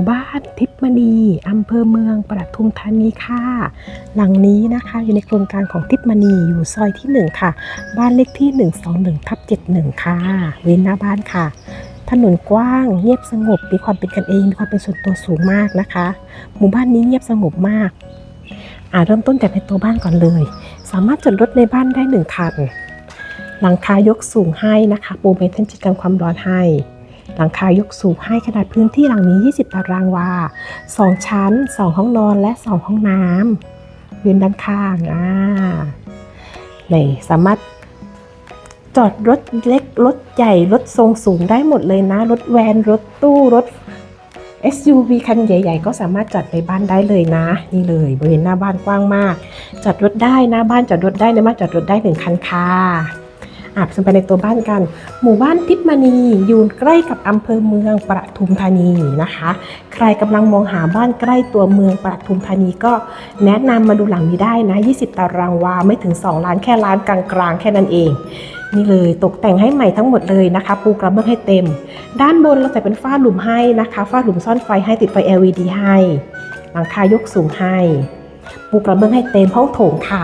มู่บ้านทิพมณีอำเภอเมืองปทุมธานีค่ะ หลังนี้นะคะอยู่ในโครงการของทิพมณีอยู่ซอยที่ 1 ค่ะ บ้านเลขที่ 121ทับ71 ค่ะ เว้นหน้าบ้านค่ะ ถนนกว้างเงียบสงบมีความเป็นกันเองมีความเป็นส่วนตัวสูงมากนะคะ หมู่บ้านนี้เงียบสงบมากอ่าเริ่มต้นจากในตัวบ้านก่อนเลย สามารถจอดรถในบ้านได้หนึ่งคันหลังคายกสูงให้นะคะปูเมทัลจิตกันความร้อนให้ หลังคายกสูงให้ขนาดพื้นที่หลังนี้ 20 ตารางวา 2 ชั้น 2 ห้องนอนและ 2 ห้องน้ำเวียนด้านข้างอ่านี่สามารถจอดรถเล็ก รถใหญ่ รถทรงสูงได้หมดเลยนะ รถแวน รถตู้ รถ SUV คันใหญ่ ๆ ก็สามารถจอดในบ้านได้เลยนะ นี่เลย บริเวณหน้าบ้านกว้างมาก จอดรถได้หน้าบ้านจอดรถได้ในบ้านจอดรถได้หนึ่งคันค่ะ อะไปในตัวบ้านกัน หมู่บ้านทิพมณีอยู่ใกล้กับอำเภอเมืองปทุมธานีนะคะ ใครกำลังมองหาบ้านใกล้ตัวเมืองปทุมธานีก็แนะนำมาดูหลังนี้ได้นะ 20 ตารางวาไม่ถึง 2 ล้านแค่ล้านกลางๆ แค่นั้นเองนี่เลยตกแต่งให้ใหม่ทั้งหมดเลยนะคะ ปูกระเบื้องให้เต็ม ด้านบนเราใส่เป็นฝ้าหลุมให้นะคะฝ้าหลุมซ่อนไฟให้ติดไฟ LED ให้หลังคายกสูงให้ ปูกระเบื้องให้เต็มห้องโถงค่ะ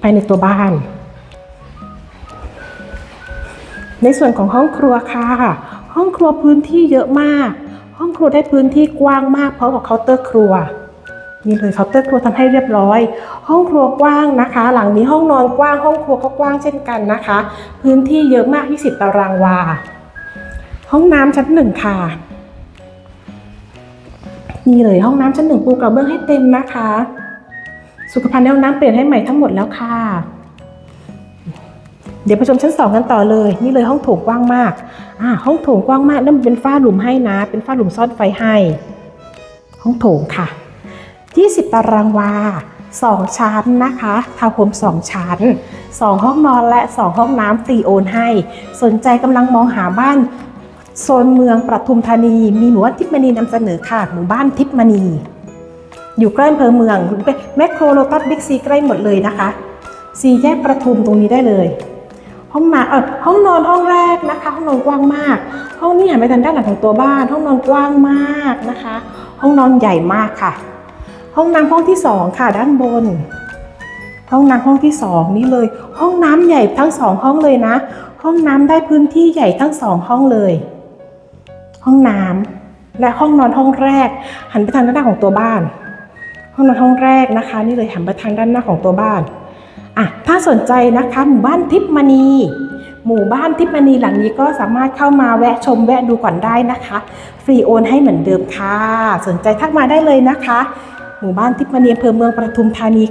ภายในตัวบ้าน ในส่วนของห้องครัวค่ะ ห้องครัวพื้นที่เยอะมาก ห้องครัวได้พื้นที่กว้างมากเพราะกับเคาน์เตอร์ครัวนี่เลยเคาน์เตอร์ครัวทำให้เรียบร้อย ห้องครัวกว้างนะคะ หลังนี้ห้องนอนกว้าง ห้องครัวก็กว้างเช่นกันนะคะ พื้นที่เยอะมาก 20 ตารางวา ห้องน้ำชั้นหนึ่งค่ะ นี่เลยห้องน้ำชั้นหนึ่งปูกระเบื้องให้เต็มนะคะ สุขภัณฑ์ในห้องน้ำเปลี่ยนให้ใหม่ทั้งหมดแล้วค่ะ เดี๋ยวไปชมชั้นสองกันต่อเลย นี่เลยห้องโถงกว้างมากอ่าห้องโถงกว้างมากนั่นเป็นฝ้าหลุมให้นะ เป็นฝ้าหลุมซ่อนไฟให้ ห้องโถงค่ะ 20 ตารางวา 2 ชั้นนะคะทาวน์โฮม2 ชั้น 2 ห้องนอนและ 2 ห้องน้ำฟรีโอนให้ สนใจกำลังมองหาบ้านโซนเมืองประทุมธานี มีหมู่บ้านทิพมณีนำเสนอค่ะหมู่บ้านทิพมณี อยู่ใกล้อำเภอเมืองแมคโครโลตัสบิ๊กซีใกล้หมดเลยนะคะซีแยกประทุมตรงนี้ได้เลย ห้องน้ำเออห้องนอนห้องแรกนะคะ ห้องนอนกว้างมาก ห้องนี้หันไปทางด้านหลังของตัวบ้าน ห้องนอนกว้างมากนะคะ ห้องนอนใหญ่มากค่ะ ห้องน้ำห้องที่สองค่ะด้านบน ห้องน้ำห้องที่สองนี่เลย ห้องน้ำใหญ่ทั้งสองห้องเลยนะ ห้องน้ำได้พื้นที่ใหญ่ทั้งสองห้องเลย ห้องน้ำและห้องนอนห้องแรก หันไปทางด้านหน้าของตัวบ้าน ห้องนอนห้องแรกนะคะ นี่เลยหันไปทางด้านหน้าของตัวบ้าน อะถ้าสนใจนะคะหมู่บ้านทิพมณีหมู่บ้านทิพมณีหลังนี้ก็สามารถเข้ามาแวะชมแวะดูก่อนได้นะคะ ฟรีโอนให้เหมือนเดิมค่ะ สนใจทักมาได้เลยนะคะ หมู่บ้านทิพมณีอำเภอเมืองปทุมธานีค่ะ